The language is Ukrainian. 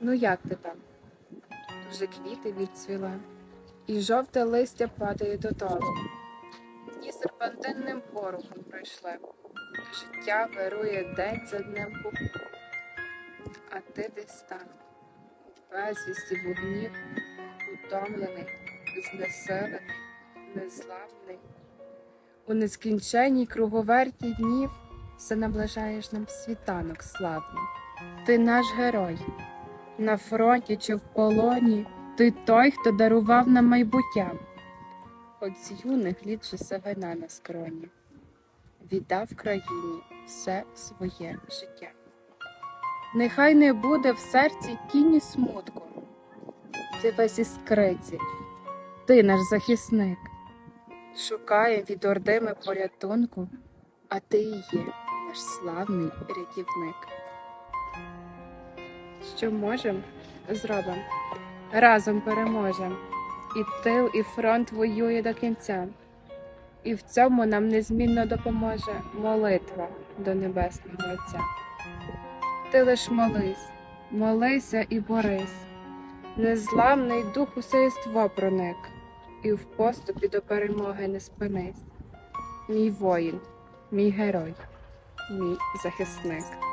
Ну як ти там? Вже квіти відцвіли, і жовте листя падає додолу. Дні серпантинним порухом пройшли. Життя вирує день за днем. А ти десь там, у безвісті вогнів, утомлений, знесилений, незламний. У нескінченній круговерті днів все наближаєш нам світанок славний. Ти наш герой. На фронті чи в полоні ти той, хто дарував нам майбуття. От з юних літ же савина на скроні, віддав країні все своє життя. Нехай не буде в серці тіні смутку, ти весь іскриці, ти наш захисник. Шукає від орди ми порятунку, а ти і є наш славний рятівник. Що можем, зробим, разом переможем. І тил, і фронт воює до кінця. І в цьому нам незмінно допоможе молитва до Небесного Отця. Ти лиш молись, молися і борись, незламний дух усе єство проник, і в поступі до перемоги не спинись. Мій воїн, мій герой, мій захисник.